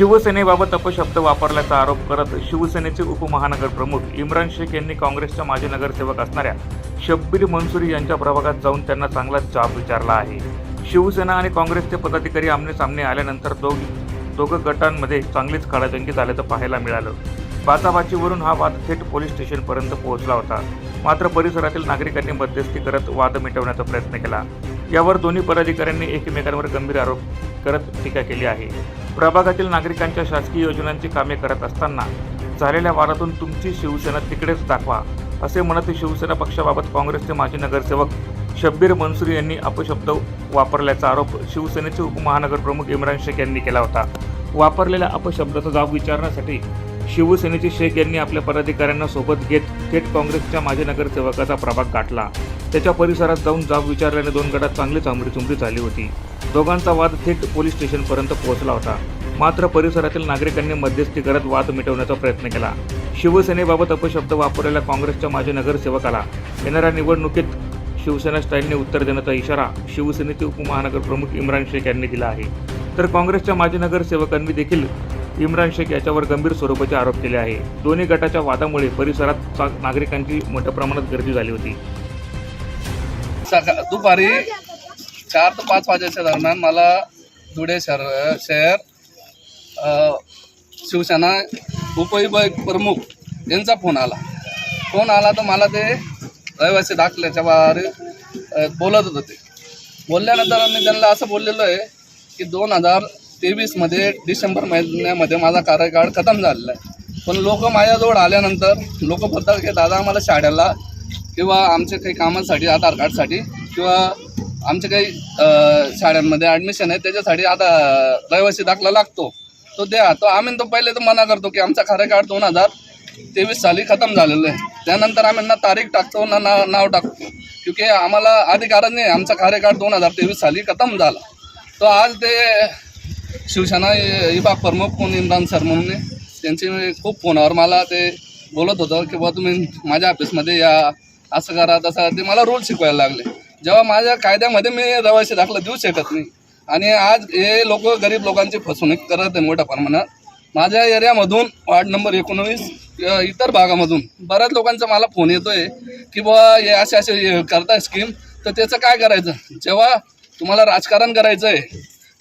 शिवसेनेबाबत अपशब्द वापरल्याचा आरोप करत शिवसेनेचे उपमहानगर प्रमुख इम्रान शेख यांनी काँग्रेसच्या माजी नगरसेवक असणाऱ्या शब्बीर मनसुरी यांच्या प्रभागात जाऊन त्यांना चांगलाच जाब विचारला आहे. शिवसेना आणि काँग्रेसचे पदाधिकारी आमने सामने आल्यानंतर दोघ दोघं गटांमध्ये चांगलीच खडाजंगी झाल्याचं पाहायला मिळालं. बाचाबाचीवरून हा वाद थेट पोलीस स्टेशनपर्यंत पोहोचला होता. मात्र परिसरातील नागरिकांनी मध्यस्थी करत वाद मिटवण्याचा प्रयत्न केला. यावर दोन्ही पदाधिकाऱ्यांनी एकमेकांवर गंभीर आरोप करत टीका केली आहे. प्रभागातील नागरिकांच्या शासकीय योजनांची कामे करत असताना झालेल्या वादातून तुमची शिवसेना तिकडेच दाखवा असे म्हणत शिवसेना पक्षाबाबत काँग्रेसचे माजी नगरसेवक शब्बीर मनसुरी यांनी अपशब्द वापरल्याचा आरोप शिवसेनेचे उपमहानगर प्रमुख इम्रान शेख यांनी केला होता. वापरलेल्या अपशब्दाचा जाब विचारण्यासाठी शिवसेनेचे शेख यांनी आपल्या पदाधिकाऱ्यांना सोबत घेत थेट काँग्रेसच्या माजी नगरसेवकाचा प्रभाग गाठला. त्याच्या परिसरात जाऊन जाब विचारल्याने दोन गटात चांगलीच आमरीचुमरी झाली होती. दोघांचा वाद थेट पोलीस स्टेशनपर्यंत पोहोचला होता. मात्र परिसरातील नागरिकांनी मध्यस्थी करत वाद मिटवण्याचा प्रयत्न केला. शिवसेनेबाबत अपशब्द वापरलेल्या काँग्रेसच्या माजी नगरसेवकाला येणाऱ्या निवडणुकीत शिवसेना स्टाईलने उत्तर देण्याचा इशारा शिवसेनेचे उपमहानगर प्रमुख इम्रान शेख यांनी दिला आहे. तर काँग्रेसच्या माजी नगरसेवकांनी देखील इम्रान शेख याच्यावर गंभीर स्वरूपाचे आरोप केले आहे. दोन्ही गटाच्या वादामुळे परिसरात नागरिकांची मोठ्या प्रमाणात गर्दी झाली होती. सका दुपारी चार ते पाच वाजेच्या दरम्यान मला धुळे शहर शहर शिवसेना उपविभाग प्रमुख यांचा फोन आला. फोन आला तर मला ते रहिवासी दाखल्याच्या बाहेर बोलत होते बोलल्यानंतर मी त्यांना असं बोललेलो आहे की दोन हजार तेवीसमध्ये डिसेंबर महिन्यामध्ये माझा कार्यकाळ खतम झालेला आहे. पण लोक माझ्याजवळ आल्यानंतर लोक बोलतात की दादा आम्हाला शाळेला किंवा आमच्या काही कामांसाठी आधार कार्डसाठी किंवा आमच्या काही शाळांमध्ये ॲडमिशन आहे त्याच्यासाठी आता रहिवासी दाखला लागतो. तो द्या. तो आम्ही तो पहिले तर मना करतो की आमचा कार्यकाळ दोन हजार तेवीस साली खतम झालेलं आहे. त्यानंतर आम्ही ना तारीख टाकतो ना ना नाव टाकतो. क्योंकि आम्हाला अधिकारच नाही आमचा कार्यकाळ दोन हजार तेवीस साली खतम झाला. तो आज ते शिवसेना विभाग प्रमुख कोण इम्रान सर म्हणून त्यांचे खूप फोनावर मला ते बोलत होतं की बुवा तुम्ही माझ्या ऑफिसमध्ये या असं करा तसं ते मला रूल शिकवायला लागले. जेव्हा माझ्या कायद्यामध्ये मी रवायचे दाखला देऊ शकत नाही. आणि आज हे लोक गरीब लोकांची फसवणूक करत आहे मोठ्या प्रमाणात. माझ्या एरियामधून वार्ड नंबर एकोणवीस इतर भागामधून बऱ्याच लोकांचा मला फोन येतोय की बुवा हे असे असे करताय स्कीम तर त्याचं काय करायचं? जेव्हा तुम्हाला राजकारण करायचं आहे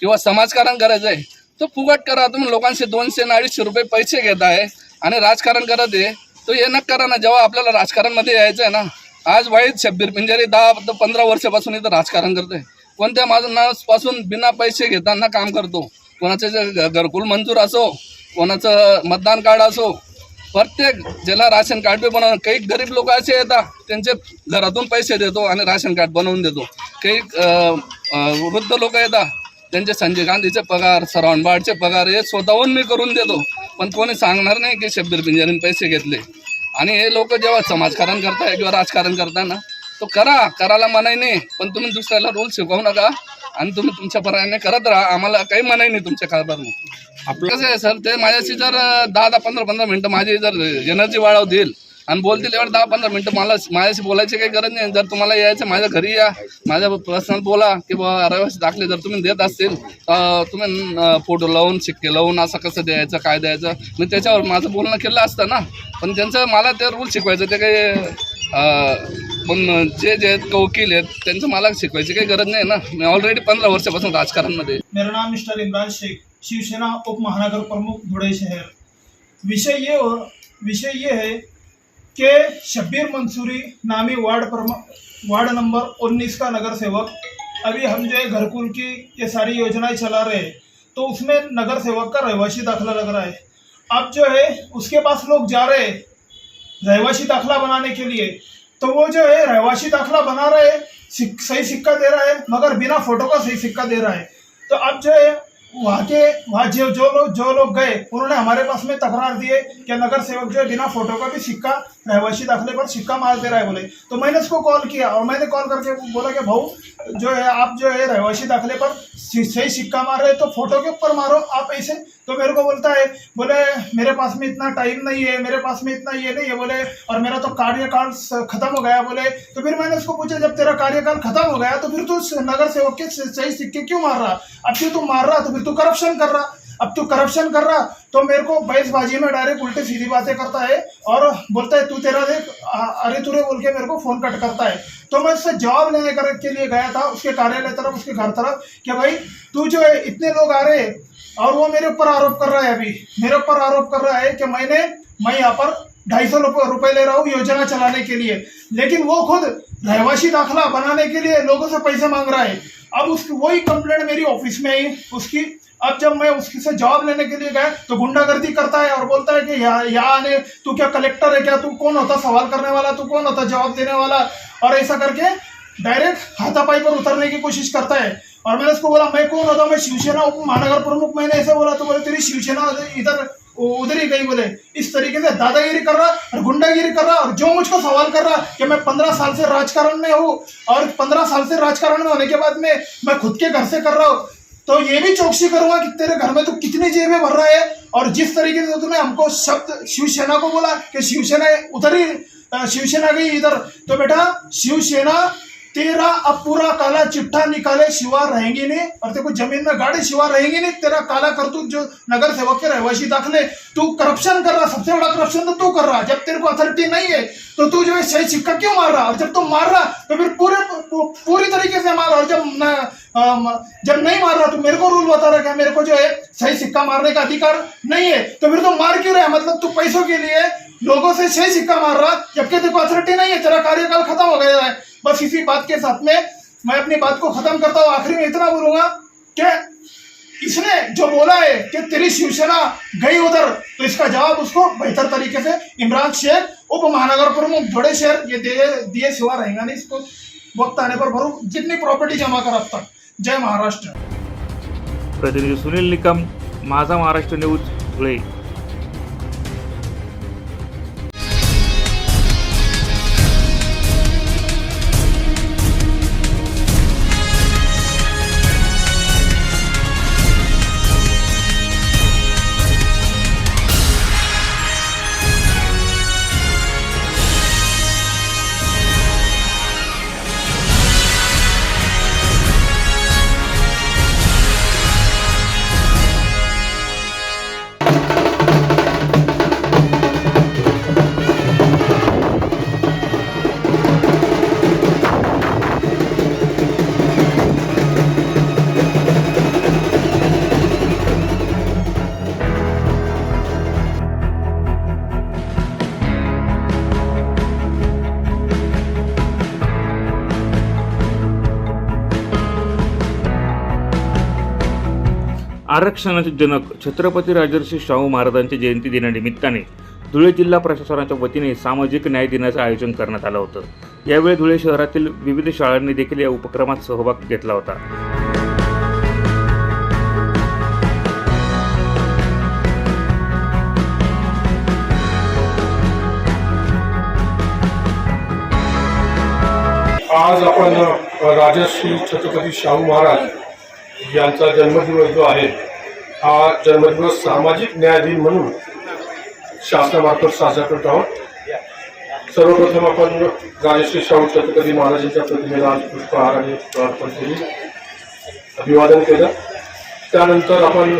किंवा समाजकारण करायचं आहे तो फुगट करा. तुम्ही लोकांचे दोनशे आणि अडीचशे रुपये पैसे घेत आहे आणि राजकारण करत आहे. तो हे नक करा ना जेव्हा आपल्याला राजकारणमध्ये यायचं आहे ना आज वाईट शब्बीर पिंजारी म्हणजे दहा पंधरा वर्षापासून इथं राजकारण करते कोणत्या पासून बिना पैसे घेताना काम करतो? कोणाचं जे घरकुल मंजूर असो कोणाचं मतदान कार्ड असो प्रत्येक ज्याला राशन कार्ड बी बनवून काही गरीब लोक असे येतात त्यांचे घरातून पैसे देतो आणि राशन कार्ड बनवून देतो. काही वृद्ध लोक येतात त्यांचे संजय गांधीचे पगार सरवणबाडचे पगार हे स्वतःहून मी करून देतो. पण कोणी सांगणार नाही की शब्बीर पिंजारीने पैसे घेतले. आणि हे लोक जेव्हा समाजकारण करताय किंवा राजकारण करताय ना तो करा करायला मनाई नाही. पण तुम्ही दुसऱ्याला रूल शिकवू नका आणि तुम्ही तुमच्या पर्यायाने करत राहा. आम्हाला काही मनाई नाही तुमच्या कारभार आपलं कसं आहे सर ते माझ्याशी जर दहा दहा पंधरा पंधरा मिनटं माझी जर एनर्जी वाढव देईल आणि बोलतील एवढं दहा पंधरा मिनटं मला माझ्याशी बोलायची काही गरज नाही. जर तुम्हाला यायचं माझ्या घरी या. माझ्या पर्सनल बोला की किंवा रहिवासी दाखले जर तुम्ही देत असतील तर तुम्ही फोटो लावून शिक्के लावून असं कसं द्यायचं काय द्यायचं? मी त्याच्यावर माझं बोलणं केलं असतं ना. पण त्यांचं मला ते रूल शिकवायचं ते काही पण जे जे आहेत वकील आहेत त्यांचं मला शिकवायची काही गरज नाही ना. मी ऑलरेडी पंधरा वर्षापासून राजकारणमध्ये मेरा नाम मिस्टर इमरान शेख शिवसेना उपमहानगर प्रमुख धुळे शहर. विषय ये विषय ये है कि शब्बीर मंसूरी नामी वार्ड प्रमा वार्ड नंबर 19 का नगर सेवक अभी हम जो है घरकुल की ये सारी योजनाएँ चला रहे हैं तो उसमें नगर सेवक का रहवासी दाखला लग रहा है। अब जो है उसके पास लोग जा रहे हैं रहवासी दाखला बनाने के लिए। तो वो जो है रहवासी दाखला बना रहे सिक, सही सिक्का दे रहा है मगर बिना फ़ोटो का सही सिक्का दे रहा है। तो अब जो है वहाँ के वहाँ जो जो लोग जो लोग गए, उन्होंने हमारे पास में तकरार दिए कि नगर सेवक जो है बिना फ़ोटो का भी सिक्का रहवासी दाखिले पर सिक्का मार दे रहा है बोले। तो मैंने उसको कॉल किया और मैंने कॉल करके बोला कि, भाऊ, जो है आप जो है रहवासी दाखिले पर सही सिक्का मार रहे तो फ़ोटो के ऊपर मारो आप ऐसे। तो मेरे को बोलता है, बोले, मेरे पास में इतना टाइम नहीं है, मेरे पास में इतना ये नहीं है बोले, और मेरा तो कार्यकाल खत्म हो गया बोले। तो फिर मैंने उसको पूछा, जब तेरा कार्यकाल खत्म हो गया तो फिर तू नगर सेवक के सही सिक्के क्यों मार रहा? अब क्यों तू मार रहा तो फिर तू करप्शन कर रहा। अब तू करप्शन कर रहा तो मेरे को बहसबाजी में डायरेक्ट उल्टी सीधी बातें करता है और बोलता है, तू तेरा देख अरे तुरे बोल के मेरे को फ़ोन कट करता है। तो मैं उससे जवाब लेने कर के लिए गया था, उसके कार्यालय तरफ़, उसके घर तरफ़, कि भाई, तू जो है, इतने लोग आ रहे और वो मेरे ऊपर आरोप कर रहा है अभी। मेरे ऊपर आरोप कर रहा है कि मैंने, मैं यहाँ पर ढाई सौ रुपए ले रहा हूँ योजना चलाने के लिए। लेकिन वो खुद रहवासी दाखला बनाने के लिए लोगों से पैसे मांग रहा है। अब उसकी वही कंप्लेंट मेरी ऑफ़िस में आई, उसकी अब जब मैं उसकी से लेने के लिए गया तो गुंडागर्दी करता है और बोलता है कि यहाँ आने, तू क्या कलेक्टर है क्या? तू कौन होता? सवाल करने वाला, तू कौन होता? जवाब देने वाला। और ऐसा करके डायरेक्ट हाथापाई पर उतरने की कोशिश करता है। और मैंने उसको बोला, मैं कौन होता? मैं शिवसेना उप महानगर प्रमुख। मैंने ऐसे बोला तो बोले, तेरी शिवसेना इधर उधर ही गई बोले, इस तरीके से दादागिरी कर रहा और गुंडागिरी कर रहा और जो मुझको सवाल कर रहा कि मैं पंद्रह साल से राजकारण में हूँ और पंद्रह साल से राजकारण में होने के बाद में मैं खुद के घर से कर रहा हूँ तो ये भी चौकसी करूँगा कि तेरे घर में तू कितनी जेबें भर रहा है और जिस तरीके से तूने हमको शब्द शिवसेना को बोला कि शिवसेना उधर ही शिवसेना गई इधर तो बेटा शिवसेना तेरा अब पूरा काला चिट्ठा निकाले शिवा रहेंगे नहीं. और तेरे को जमीन में गाड़ी शिवा रहेंगी नहीं तेरा काला करतूत जो नगर सेवक के रहवासी दाखले. तू करप्शन कर रहा सबसे बड़ा करप्शन तो तू कर रहा. जब तेरे को अथॉरिटी नहीं है तो तू जो है सही सिक्का क्यों मार रहा? और जब तू मार रहा तो फिर पूरे पूरी तरीके से मार और जब न, आ, जब नहीं मार रहा तो मेरे को रूल बता रहा है मेरे को जो है सही सिक्का मारने का अधिकार नहीं है। तो फिर तो मार क्यों रहा है? मतलब तू पैसों के लिए लोगों से सही सिक्का मार रहा, जबकि तेरे को अथॉरिटी नहीं है, तेरा कार्यकाल खत्म हो गया है। बस इसी बात के साथ में मैं अपनी बात को खत्म करता हूँ, आखिरी में इतना बोलूँगा कि इसने जो बोला है कि तेरी शिवसेना गई उधर तो इसका जवाब उसको बेहतर तरीके से इमरान शेख, उप महानगर प्रमुख, बड़े शहर, ये दिए सिवा रहेगा नहीं इसको। वक्त आने पर भरू, जितनी प्रॉपर्टी जमा कर अब तक। जय महाराष्ट्र। प्रतिनिधी सुनील निकम, माझा महाराष्ट्र न्यूज़, धुळे। आरक्षणाचे जनक छत्रपती राजर्षी शाहू महाराजांच्या जयंती दिनानिमित्ताने धुळे जिल्हा प्रशासनाच्या वतीने सामाजिक न्याय दिनाचं आयोजन करण्यात आलं होतं. यावेळी धुळे शहरातील विविध शाळांनी देखील या उपक्रमात सहभाग घेतला होता. आज आपण राजर्षी छत्रपती शाहू महाराज यांचा जन्मदिवस जो आहे हा जन्मदिवस सामाजिक न्याय दिन म्हणून शासनामार्फत साजरा करत आहोत. सर्वप्रथम आपण गायश्री शाहू छत्रपती महाराजांच्या प्रतिमेला आज पुष्पहार आणि अर्पण केली. अभिवादन केलं. त्यानंतर आपण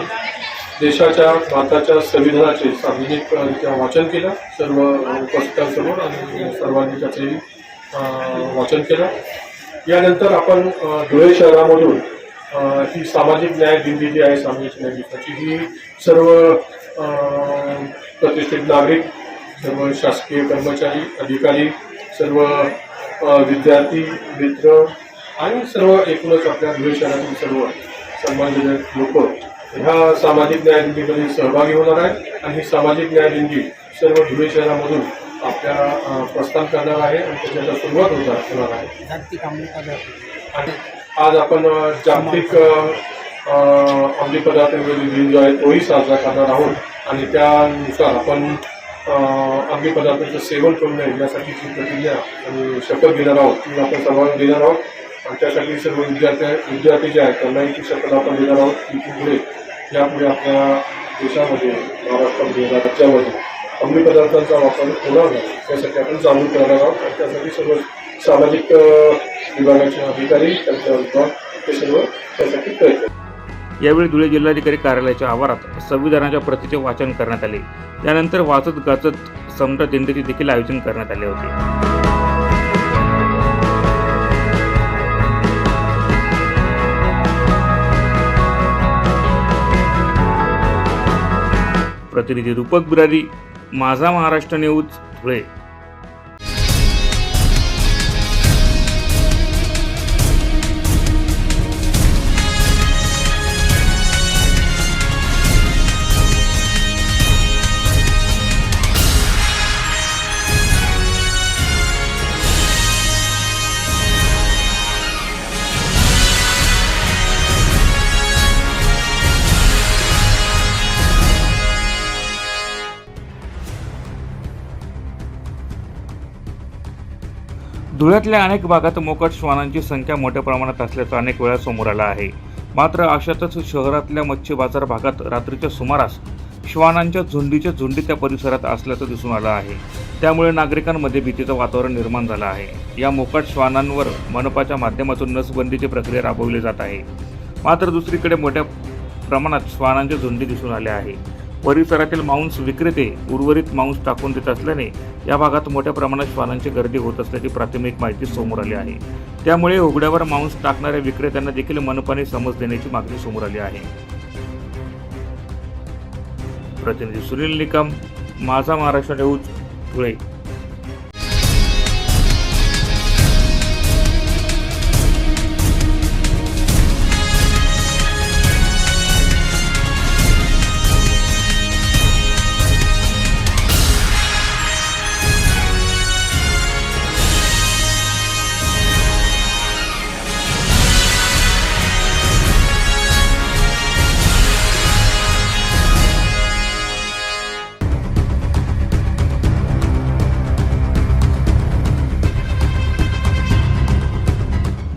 देशाच्या भारताच्या संविधानाचे सार्वजनिकरित्या वाचन केलं. सर्व उपस्थितांसमोर आणि सर्वांनी त्याचेही वाचन केलं. यानंतर आपण धुळे शहरामधून ही सामाजिक न्याय दिंडी जी आहे सामाजिक न्याय दिवसाची. ही सर्व प्रतिष्ठित नागरिक सर्व शासकीय कर्मचारी अधिकारी सर्व विद्यार्थी मित्र आणि सर्व एकूणच आपल्या धुळे शहरातील सर्व सन्मानजनक लोक ह्या सामाजिक न्याय दिंडीमध्ये सहभागी होणार आहेत आणि ही सामाजिक न्याय दिंडी सर्व धुळे शहरामधून आपल्या प्रस्थान करणार आहे आणि त्याच्याला सुरुवात होणार होणार आहे. आणि आज आपण जागतिक अंमली पदार्थांवरील दिन जो आहे तोही साजरा करणार आहोत. आणि त्यानुसार आपण अंमली पदार्थांचं सेवन करू नये यासाठीची प्रतिज्ञा आणि शपथ घेणार आहोत ती आपण सर्वांना देणार आहोत. आणि त्यासाठी सर्व विद्यार्थी विद्यार्थी जे आहेत त्यांनाही ती शपथ आपण देणार आहोत. की पुढे यापुढे आपल्या देशामध्ये महाराष्ट्रामध्ये राज्यामध्ये अंमली पदार्थांचा वापर होणार नाही त्यासाठी आपण जाणून करणार आहोत. आणि त्यासाठी सर्व सामाजिक विभागाचे अधिकारी त्यांच्या विभाग सर्व त्यासाठी प्रयत्न यावेळी धुळे जिल्हाधिकारी कार्यालयाच्या आवारात संविधानाच्या प्रतीचे वाचन करण्यात आले. त्यानंतर वाचत गाचत समता दिंडीचे देखील आयोजन करण्यात आले होते. प्रतिनिधी रूपक बिरारी माझा महाराष्ट्र न्यूज धुळे. धुळ्यातल्या अनेक भागात मोकट श्वानांची संख्या मोठ्या प्रमाणात असल्याचं अनेक वेळा समोर आलं आहे. मात्र अशातच शहरातल्या मच्छी बाजार भागात रात्रीच्या सुमारास श्वानांच्या झुंडीच्या झुंडी त्या परिसरात असल्याचं दिसून आलं आहे. त्यामुळे नागरिकांमध्ये भीतीचं वातावरण निर्माण झालं आहे. या मोकाट श्वानांवर मनपाच्या माध्यमातून नसबंदीची प्रक्रिया राबवली जात आहे. मात्र दुसरीकडे मोठ्या प्रमाणात श्वानांच्या झुंडी दिसून आल्या आहे परिसरातील मांस विक्रेते उर्वरित मांस टाकून देत असल्याने या भागात मोठ्या प्रमाणात श्वानांची गर्दी होत असल्याची प्राथमिक माहिती समोर आली आहे. त्यामुळे उघड्यावर मांस टाकणाऱ्या विक्रेत्यांना देखील मनपाने समज देण्याची मागणी समोर आली आहे. प्रतिनिधी सुनील निकम माझा महाराष्ट्र न्यूज धुळे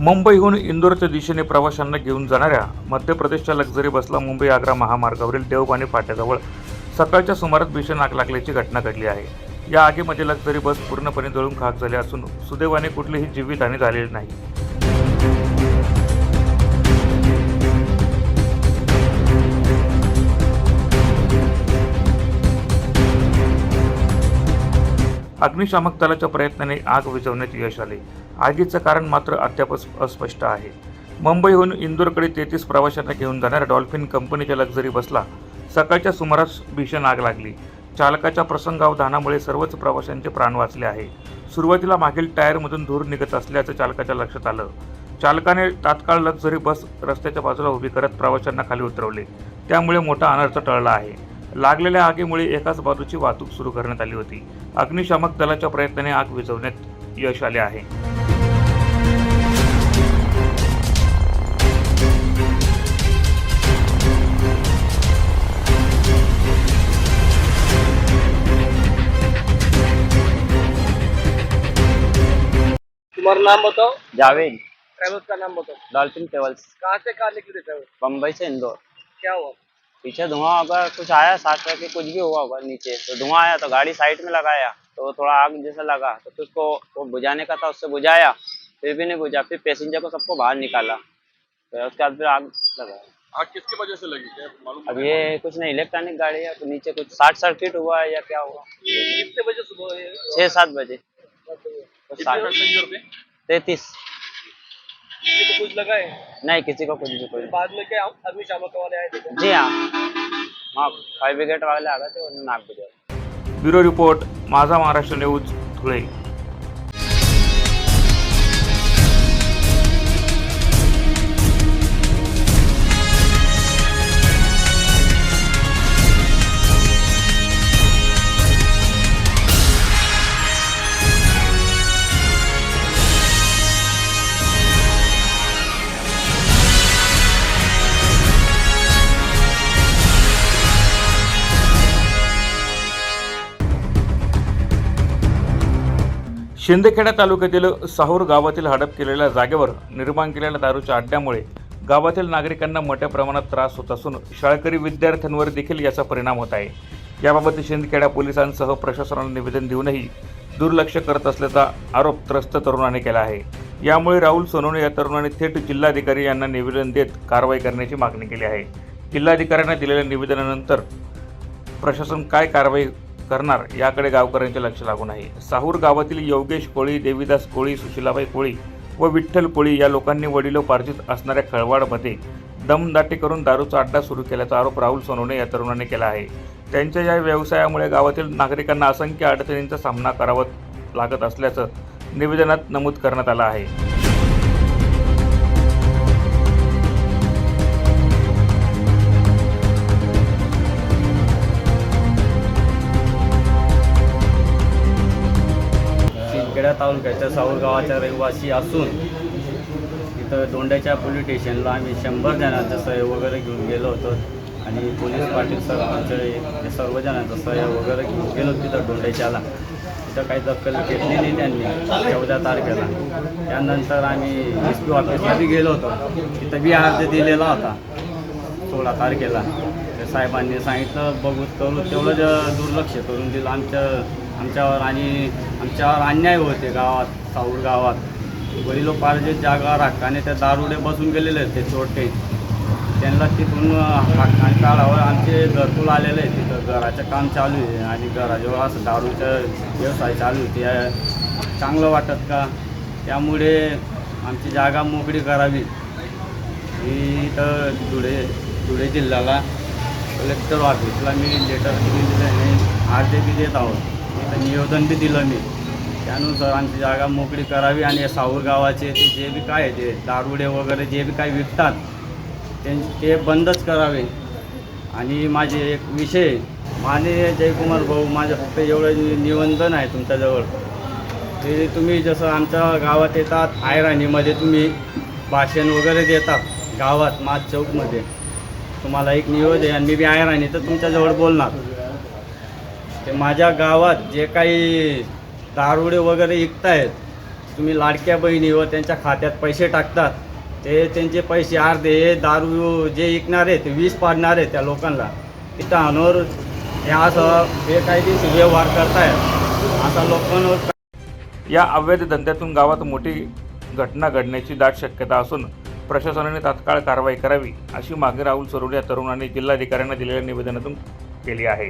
मुंबईहून इंदोरच्या दिशेने प्रवाशांना घेऊन जाणाऱ्या मध्य प्रदेशच्या लक्झरी बसला मुंबई आग्रा महामार्गावरील देवबाणी फाट्याजवळ सकाळच्या सुमारास भीषण आग लागल्याची घटना घडली आहे. या आगीमध्ये लक्झरी बस पूर्णपणे जळून खाक झाली असून सुदैवाने कुठलीही जीवितहानी झालेली नाही. अग्निशामक दलाच्या प्रयत्नाने आग विझवण्यात यश आले. आगीचं कारण मात्र अद्याप अस्पष्ट आहे. मुंबईहून इंदोरकडे तेहतीस प्रवाशांना घेऊन जाणाऱ्या डॉल्फिन कंपनीच्या लक्झरी बसला. सकाळच्या सुमारास भीषण आग लागली. चालकाच्या प्रसंगावधानामुळे सर्वच प्रवाशांचे प्राण वाचले आहे. सुरुवातीला मागील टायरमधून धूर निघत असल्याचं चालकाच्या लक्षात आलं. चालकाने तात्काळ लक्झरी बस रस्त्याच्या बाजूला उभी करत प्रवाशांना खाली उतरवले. त्यामुळे मोठा अनर्थ टळला आहे. लागलेल्या आगीमुळे एकाच बाजूची वाहतूक सुरू करण्यात आली होती. अग्निशामक दलाच्या प्रयत्नाने आग विझवण्यात यश आले आहे. तुम्हारा नाम बताओ। जावेद। ट्रैवल्स का नाम बताओ। Dolphin travels. कहाँ से कहाँ निकले ट्रैवल बम्बई से इंदौर। क्या हुआ? पीछे धुआँ होगा कुछ आया साथ करके कुछ भी हुआ होगा नीचे तो धुआँ आया तो गाड़ी साइड में लगाया तो थोड़ा आग जैसा लगा तो फिर उसको वो बुझाने का था उससे बुझाया फिर भी नहीं बुझा फिर पैसेंजर को सबको बाहर निकाला फिर उसके बाद फिर आग लगाया। आग किसकी वजह से लगी? क्या मालूम अब ये कुछ नहीं इलेक्ट्रॉनिक गाड़ी है तो नीचे कुछ शॉर्ट सर्किट हुआ है या क्या हुआ? कितने बजे सुबह? छः सात बजे। तो तैतीस। किसी को कुछ लगा है नहीं किसी को कुछ भी कोई बाद में क्या? अग्निशामक वाले आए थे? जी हाँ. हाँ फायर ब्रिगेड वाले आ गए थे बुझाई ब्युरो रिपोर्ट माझा महाराष्ट्र न्यूज धुळे. शिंदखेडा तालुक्यातील साहूर गावातील हडप केलेल्या जागेवर निर्माण केलेल्या दारूच्या अड्ड्यामुळे गावातील नागरिकांना मोठ्या प्रमाणात त्रास होत असून शाळकरी विद्यार्थ्यांवर देखील याचा परिणाम होत आहे. याबाबत शिंदखेडा पोलिसांसह प्रशासनाला निवेदन देऊनही दुर्लक्ष करत असल्याचा आरोप त्रस्त तरुणाने केला आहे. यामुळे राहुल सोनवणे या तरुणाने थेट जिल्हाधिकारी यांना निवेदन देत कारवाई करण्याची मागणी केली आहे. जिल्हाधिकाऱ्यांना दिलेल्या निवेदनानंतर प्रशासन काय कारवाई करणार याकडे गावकऱ्यांचे लक्ष लागून आहे. साहूर गावातील योगेश कोळी देवीदास कोळी सुशिलाबाई कोळी व विठ्ठल कोळी या लोकांनी वडिलोपार्जित असणाऱ्या खळवाडमध्ये दमदाटी करून दारूचा अड्डा सुरू केल्याचा आरोप राहुल सोनवणे या तरुणाने केला आहे. त्यांच्या या व्यवसायामुळे गावातील नागरिकांना असंख्य अडचणींचा सामना करावा लागत असल्याचं निवेदनात नमूद करण्यात आलं आहे. तालुक्याच्या साऊर गावाचा रहिवासी असून इथं दोंड्याच्या पोलीस स्टेशनला आम्ही शंभर जणांचा सहयोग वगैरे घेऊन गेलो होतो. आणि पोलीस पाटील सरपंच हे सर्व जणांचा सहयोग वगैरे घेऊन गेलो तिथं दोंड्याच्याला तिथं काही दखल घेतली नाही त्यांनी चौदा तारखेला. त्यानंतर आम्ही एस पी ऑफिसमध्ये गेलो होतो. तिथं बी अर्ज दिलेला होता सोळा तारखेला. त्या साहेबांनी सांगितलं बघू करू. तेवढं दुर्लक्ष करून दिलं आमच्या आमच्यावर. आणि आमच्यावर अन्याय होते गावात साऊर गावात. वडिलोपार्जित जागा हक्काने त्या दारुडे बसून गेलेले आहेत ते चोरटे. त्यांना तिथून हक्काने काढावं. आमचे घरकुल आलेले आहे तिथं. घराचं काम चालू आहे आणि घराजवळ असं दारूचं व्यवसाय चालू आहे. चांगलं वाटत का? त्यामुळे आमची जागा मोकळी करावी. मी इथं धुळे धुळे जिल्ह्याला कलेक्टर ऑफिसला मी लेटर दिलेलं आहे. अर्ज बी देत आहोत. इथं निवेदन बी दिलं मी. त्यानुसार आमची जागा मोकळी करावी आणि या साऊर गावाचे ते जे बी काय आहे ते दारुडे वगैरे जे बी काय विकतात ते ते बंदच करावे. आणि माझे एक विषय माने जयकुमार भाऊ माझं फक्त एवढं निवेदन आहे तुमच्याजवळ. ते तुम्ही जसं आमच्या गावात येतात आयराणीमध्ये तुम्ही भाषण वगैरे देतात गावात माज चौकमध्ये. तुम्हाला एक निवेदन आणि मी बी आयराणी तर तुमच्याजवळ बोलणार. ते माझ्या गावात जे काही दारुडे वगैरे विकतायत तुम्ही लाडक्या बहिणी व त्यांच्या खात्यात पैसे टाकतात ते त्यांचे पैसे अर्धे दारू जे विकणारे ते वीस पाडणारे त्या लोकांना. तिथं अनोर हे असं बेकायदेशीर व्यवहार करतायत. असा लोकांवर या अवैध धंद्यातून गावात मोठी घटना घडण्याची दाट शक्यता असून प्रशासनाने तात्काळ कारवाई करावी अशी मागणी राहुल सरोडे या तरुणांनी जिल्हाधिकाऱ्यांना दिलेल्या निवेदनातून केली आहे.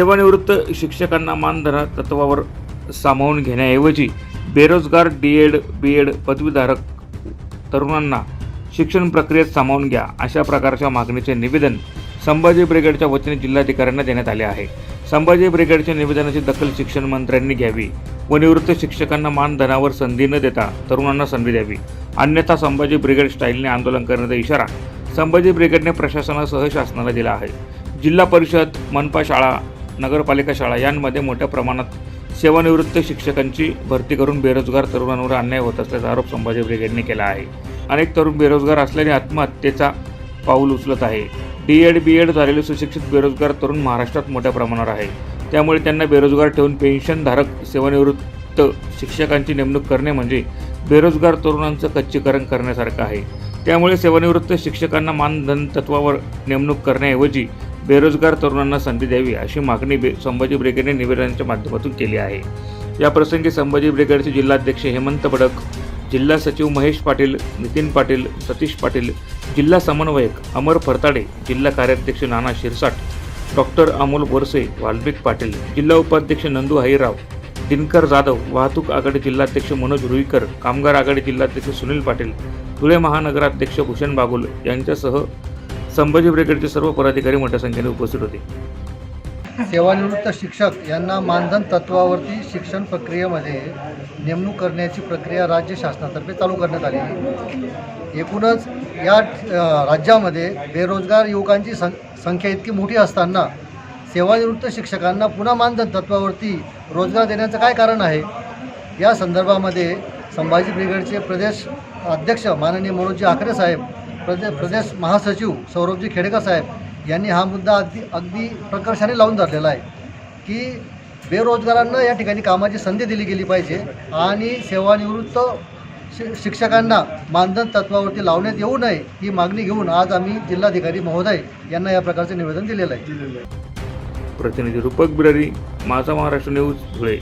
सेवानिवृत्त शिक्षकांना मानधना तत्वावर सामावून घेण्याऐवजी बेरोजगार डी एड बी एड पदवीधारक तरुणांना शिक्षण प्रक्रियेत सामावून घ्या अशा प्रकारच्या मागणीचे निवेदन संभाजी ब्रिगेडच्या वतीने जिल्हाधिकाऱ्यांना देण्यात आले आहे. संभाजी ब्रिगेडच्या निवेदनाची दखल शिक्षण मंत्र्यांनी घ्यावी व निवृत्त शिक्षकांना मानधनावर संधी न देता तरुणांना संधी द्यावी. अन्यथा संभाजी ब्रिगेड स्टाईलने आंदोलन करण्याचा इशारा संभाजी ब्रिगेडने प्रशासनासह शासनाला दिला आहे. जिल्हा परिषद मनपा शाळा नगरपालिका शाळा यांमध्ये मोठ्या प्रमाणात सेवानिवृत्त शिक्षकांची भरती करून बेरोजगार तरुणांवर अन्याय होत असल्याचा आरोप संभाजी ब्रिगेडने केला आहे. अनेक तरुण बेरोजगार असल्याने आत्महत्येचा पाऊल उचलत आहे. डी एड बी एड झालेले सुशिक्षित बेरोजगार तरुण महाराष्ट्रात मोठ्या प्रमाणावर आहे. त्यामुळे त्यांना बेरोजगार ठेवून पेन्शनधारक सेवानिवृत्त शिक्षकांची नेमणूक करणे म्हणजे बेरोजगार तरुणांचं कच्चीकरण करण्यासारखं आहे. त्यामुळे सेवानिवृत्त शिक्षकांना मानधन तत्वावर नेमणूक करण्याऐवजी बेरोजगार तरुणांना संधी द्यावी अशी मागणी बे संभाजी ब्रिगेडने निवेदनाच्या माध्यमातून केली आहे. या प्रसंगी संभाजी ब्रिगेडचे जिल्हाध्यक्ष हेमंत बडक जिल्हा सचिव महेश पाटील नितीन पाटील सतीश पाटील जिल्हा समन्वयक अमर फरताडे जिल्हा कार्याध्यक्ष नाना शिरसाट डॉक्टर अमोल बोरसे वाल्मिक पाटील जिल्हा उपाध्यक्ष नंदू हाईराव दिनकर जाधव वाहतूक आघाडी जिल्हाध्यक्ष मनोज रुईकर कामगार आघाडी जिल्हाध्यक्ष सुनील पाटील धुळे महानगराध्यक्ष भूषण बागुल यांच्यासह संभाजी ब्रिगेडचे सर्व पदाधिकारी मोठ्या संख्येने उपस्थित होते. सेवानिवृत्त शिक्षक यांना मानधन तत्वावरती शिक्षण प्रक्रियेमध्ये नेमणूक करण्याची प्रक्रिया राज्य शासनातर्फे चालू करण्यात आली आहे. एकूणच या राज्यामध्ये बेरोजगार युवकांची सं संख्या इतकी मोठी असताना सेवानिवृत्त शिक्षकांना पुन्हा मानधन तत्वावरती रोजगार देण्याचं काय कारण आहे? या संदर्भामध्ये संभाजी ब्रिगेडचे प्रदेश अध्यक्ष माननीय मनोजी आखरे साहेब प्रदेश प्रदेश महासचिव सौरभजी खेडेकर साहेब यांनी हा मुद्दा अगदी अगदी प्रकर्षाने लावून धरलेला आहे की बेरोजगारांना या ठिकाणी कामाची संधी दिली गेली पाहिजे आणि सेवानिवृत्त शि शिक्षकांना मानधन तत्वावरती लावण्यात येऊ नये ही मागणी घेऊन आज आम्ही जिल्हाधिकारी महोदय यांना या प्रकारचे निवेदन दिलेलं आहे. प्रतिनिधी रूपक बिरारी माझा महाराष्ट्र न्यूज धुळे.